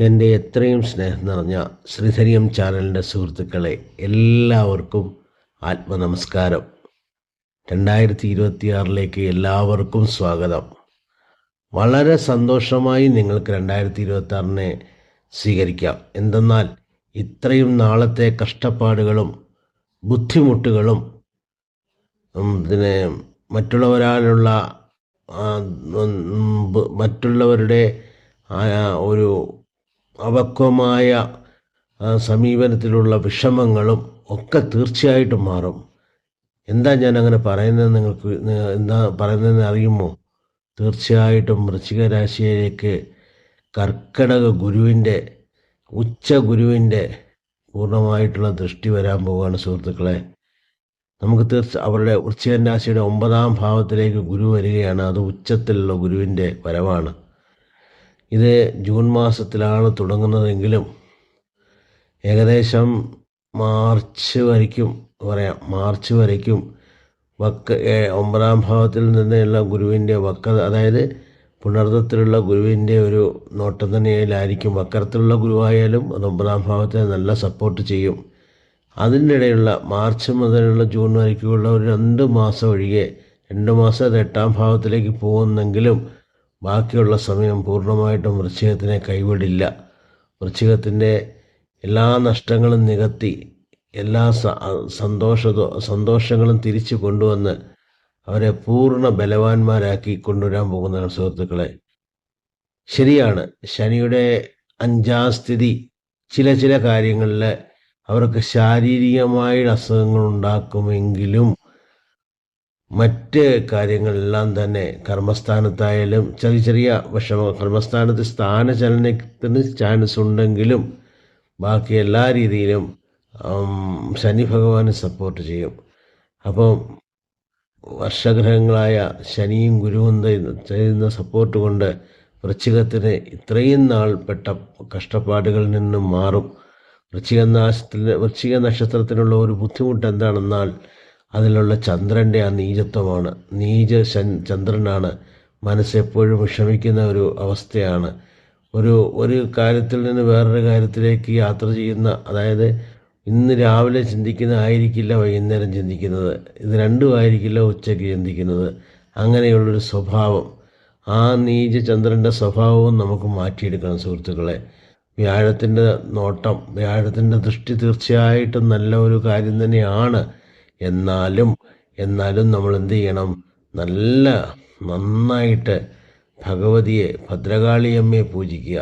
എന്റെ എത്രയും സ്നേഹം നിറഞ്ഞ ശ്രീധരിയം ചാനലിന്റെ സുഹൃത്തുക്കളെ എല്ലാവർക്കും ആത്മനമസ്കാരം. രണ്ടായിരത്തി ഇരുപത്തിയാറിലേക്ക് എല്ലാവർക്കും സ്വാഗതം. വളരെ സന്തോഷമായി നിങ്ങൾക്ക് രണ്ടായിരത്തി ഇരുപത്തി ആറിനെ സ്വീകരിക്കാം. എന്തെന്നാൽ ഇത്രയും നാളത്തെ കഷ്ടപ്പാടുകളും ബുദ്ധിമുട്ടുകളും പിന്നെ മറ്റുള്ളവരാലുള്ള മറ്റുള്ളവരുടെ ഒരു അപക്വമായ സമീപനത്തിലുള്ള വിഷമങ്ങളും ഒക്കെ തീർച്ചയായിട്ടും മാറും. എന്താ ഞാൻ അങ്ങനെ പറയുന്നത് നിങ്ങൾക്ക് എന്താ പറയുന്നതെന്ന് അറിയുമോ? തീർച്ചയായിട്ടും വൃശ്ചിക രാശിയിലേക്ക് കർക്കടക ഗുരുവിന്റെ ഉച്ച ഗുരുവിന്റെ പൂർണമായിട്ടുള്ള ദൃഷ്ടി വരാൻ പോവുകയാണ് സുഹൃത്തുക്കളെ. നമുക്ക് തീർച്ച അവരുടെ വൃശ്ചികൻ രാശിയുടെ ഒമ്പതാം ഭാവത്തിലേക്ക് ഗുരു വരികയാണ്. അത് ഉച്ചത്തിലുള്ള ഗുരുവിന്റെ വരവാണ്. ഇത് ജൂൺ മാസത്തിലാണ് തുടങ്ങുന്നതെങ്കിലും ഏകദേശം മാർച്ച് വരയ്ക്കും പറയാം മാർച്ച് വരയ്ക്കും. വക്ക ഒമ്പതാം ഭാവത്തിൽ നിന്നുള്ള ഗുരുവിന്റെ വക്ക അതായത് പുണർത്തത്തിലുള്ള ഗുരുവിന്റെ ഒരു നോട്ടം തന്നെയായിരിക്കും വക്രത്തിലുള്ള ഗുരുവായാലും അത് ഒമ്പതാം ഭാവത്തെ നല്ല സപ്പോർട്ട് ചെയ്യും. അതിന്റെ മാർച്ച് മുതലുള്ള ജൂൺ വരയ്ക്കുള്ള ഒരു രണ്ട് മാസം ഒഴികെ രണ്ട് മാസം അത് എട്ടാം ഭാവത്തിലേക്ക് പോകുന്നെങ്കിലും ബാക്കിയുള്ള സമയം പൂർണമായിട്ടും വൃശ്ചികത്തിനെ കൈവിടില്ല. വൃശ്ചികത്തിന്റെ എല്ലാ നഷ്ടങ്ങളും നികത്തി എല്ലാ സന്തോഷ സന്തോഷങ്ങളും തിരിച്ചു കൊണ്ടുവന്ന് അവരെ പൂർണ ബലവാന്മാരാക്കി കൊണ്ടുവരാൻ പോകുന്നതാണ് സുഹൃത്തുക്കളെ. ശരിയാണ് ശനിയുടെ അഞ്ചാം സ്ഥിതി ചില ചില കാര്യങ്ങളിൽ അവർക്ക് ശാരീരികമായ അസുഖങ്ങൾ ഉണ്ടാക്കുമെങ്കിലും മറ്റ് കാര്യങ്ങളെല്ലാം തന്നെ കർമ്മസ്ഥാനത്തായാലും ചെറിയ ചെറിയ വിഷമ കർമ്മസ്ഥാനത്ത് സ്ഥാനചലനത്തിന് ചാൻസ് ഉണ്ടെങ്കിലും ബാക്കി എല്ലാ രീതിയിലും ശനി ഭഗവാനെ സപ്പോർട്ട് ചെയ്യും. അപ്പം വർഷഗ്രഹങ്ങളായ ശനിയും ഗുരുവും ചെയ്യുന്ന സപ്പോർട്ട് കൊണ്ട് വൃശ്ചികത്തിന് ഇത്രയും നാൾ പെട്ട കഷ്ടപ്പാടുകളിൽ നിന്നും മാറും. വൃശ്ചിക നാശത്തിൽ വൃശ്ചിക നക്ഷത്രത്തിനുള്ള ഒരു ബുദ്ധിമുട്ട് എന്താണെന്നാൽ അതിലുള്ള ചന്ദ്രന്റെ ആ നീചത്വമാണ്. നീച ചന്ദ്രനാണ്. മനസ്സെപ്പോഴും വിഷമിക്കുന്ന ഒരു അവസ്ഥയാണ്. ഒരു ഒരു കാര്യത്തിൽ നിന്ന് വേറൊരു കാര്യത്തിലേക്ക് യാത്ര ചെയ്യുന്ന അതായത് ഇന്ന് രാവിലെ ചിന്തിക്കുന്ന ആയിരിക്കില്ല വൈകുന്നേരം ചിന്തിക്കുന്നത്. ഇത് രണ്ടും ആയിരിക്കില്ല ഉച്ചയ്ക്ക് ചിന്തിക്കുന്നത്. അങ്ങനെയുള്ളൊരു സ്വഭാവം. ആ നീച ചന്ദ്രന്റെ സ്വഭാവവും നമുക്ക് മാറ്റിയെടുക്കണം സുഹൃത്തുക്കളെ. വ്യാഴത്തിന്റെ നോട്ടം വ്യാഴത്തിന്റെ ദൃഷ്ടി തീർച്ചയായിട്ടും നല്ല ഒരു കാര്യം തന്നെയാണ്. എന്നാലും എന്നാലും നമ്മൾ എന്ത് ചെയ്യണം? നല്ല നന്നായിട്ട് ഭഗവതിയെ ഭദ്രകാളിയമ്മയെ പൂജിക്കുക.